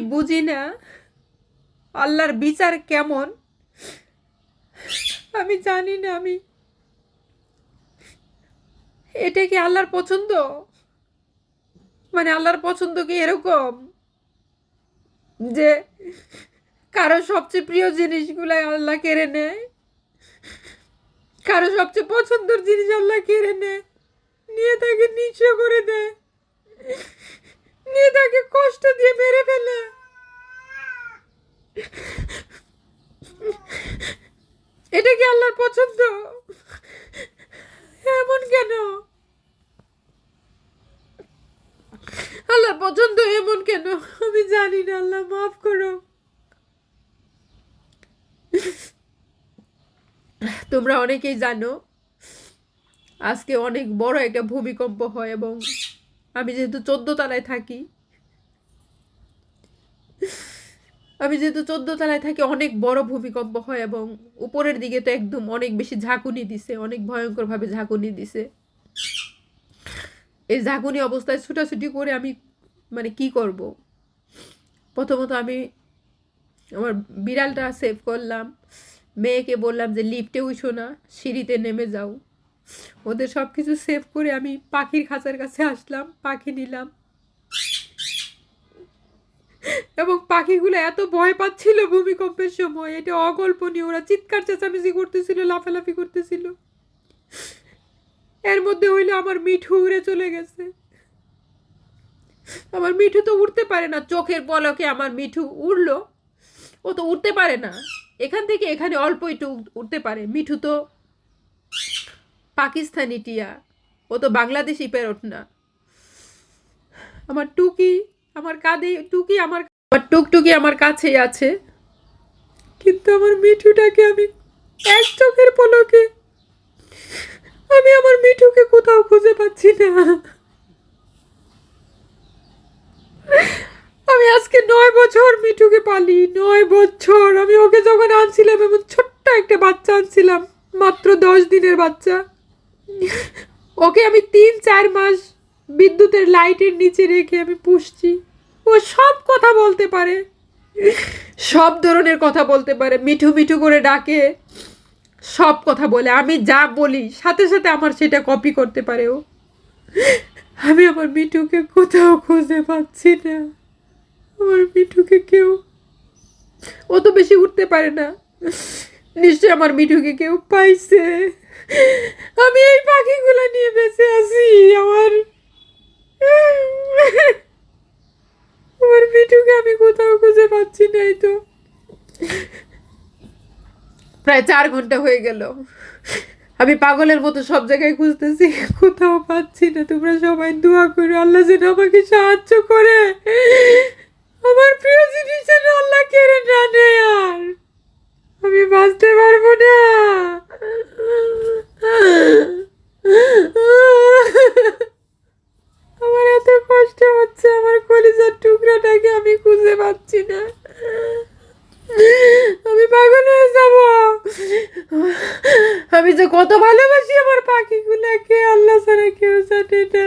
বুঝি না আল্লাহর বিচার কেমন? আমি জানি না আমি। এটা কি আল্লাহর পছন্দ? মানে আল্লাহর পছন্দ কি এরকম? যে কারও সবচেয়ে প্রিয় জিনিসগুলো আল্লাহ কেড়ে নেয়? কারও সবচেয়ে পছন্দের জিনিস আল্লাহ কেড়ে নেয়? নিয়ে তাকে নিঃস্ব করে দেয়। নিয়ে তাকে কষ্ট দিয়ে মেরে ফেলে। এটা কি আল্লাহর পছন্দ? এমন কেন? আল্লাহর পছন্দ এমন কেন? আমি জানি না, আল্লাহ মাফ করো। তোমরা অনেকেই জানো, আজকে অনেক বড় একটা ভূমিকম্প হয় এবং আমি যেহেতু চোদ্দ তলায় থাকি। আমি যেহেতু চোদ্দ তলায় থাকি, অনেক বড় ভূমিকম্প হয় এবং উপরের দিকে তো একদম অনেক বেশি ঝাঁকুনি দিছে, অনেক ভয়ঙ্করভাবে ঝাঁকুনি দিছে। এই ঝাঁকুনি অবস্থায় ছুটাছুটি করে আমি মানে কি করব? প্রথমত আমি আমার বিড়ালটা সেভ করলাম। মেয়েকে বললাম যে, লিফটে উঠো না, সিঁড়িতে নেমে যাও। ওদের সব কিছু সেভ করে আমি পাখির খাঁচার কাছে আসলাম, পাখি নিলাম। এবং পাখিগুলো এত ভয় পাচ্ছিল ভূমিকম্পের সময়, এটা অকল্পনীয়। ওরা চিৎকার, চেঁচামেচি করতেছিল, লাফালাফি করতেছিল। এর মধ্যে হইলে আমার মিঠু উড়ে চলে গেছে। আমার মিঠু তো উঠতে পারে না, চোখের পলকে আমার মিঠু উড়লো। ও তো উঠতে পারে না। এখান থেকে এখানে অল্প একটু উঠতে পারে। মিঠু তো পাকিস্তানি টিয়া। ও তো বাংলাদেশি পেরোট না। আমার টুকি আমার কাঁধে, টুকি আমার আমার টুকটুকি আমার কাছেই আছে। কিন্তু আমার মিঠুটাকে আমি এক চোখের পলকে আমি আমার মিঠুকে কোথাও খুঁজে পাচ্ছি না। আমি আজকে নয় বছর মিঠুকে পালি, নয় বছর। আমি ওকে যখন আনছিলাম, এমন ছোট্ট একটা বাচ্চা আনছিলাম, মাত্র দশ দিনের বাচ্চা। ওকে আমি তিন, চার মাস বিদ্যুতের লাইটের নিচে রেখে আমি পুষছি। ও সব কথা বলতে পারে। সব ধরনের কথা বলতে পারে। মিঠু মিঠু করে ডাকে। সব কথা বলে। আমি যা বলি, সাথে সাথে আমার সেটা কপি করতে পারে ও। আমি আমার মিঠুকে কোথাও খুঁজে পাচ্ছি না। আমার মিঠুকে কেউ ও তো বেশি উঠতে পারে না। নিশ্চয় আমার মিঠুকে কেউ পাইছে। আমি এই পাখিগুলো নিয়ে বেঁচে আছি, আমার আমার মিঠুকে আমি কোথাও খুঁজে পাচ্ছি না তো। প্রায় চার ঘণ্টা হয়ে গেল। আমি পাগলের মতো সব জায়গায় খুঁজতেছি, কোথাও পাচ্ছি না। তোমরা সবাই দোয়া করো, আল্লাহ যেন আমাকে সাহায্য করে। কলিজার টুকরাটাকে আমি খুঁজে পাচ্ছি না। আমি পাগল হয়ে যাব। আমি যে কত ভালোবাসি আমার পাখিগুলোকে, আল্লাহ ছাড়া কেউ জানে না।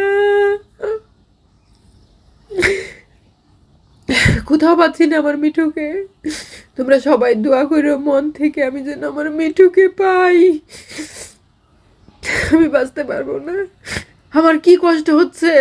কোথাও পাচ্ছি না আমার মিঠুকে। তোমরা সবাই দোয়া করো মন থেকে আমি যেন আমার মিঠুকে পাই। আমি বাঁচতে পারব না। আমার কি কষ্ট হচ্ছে?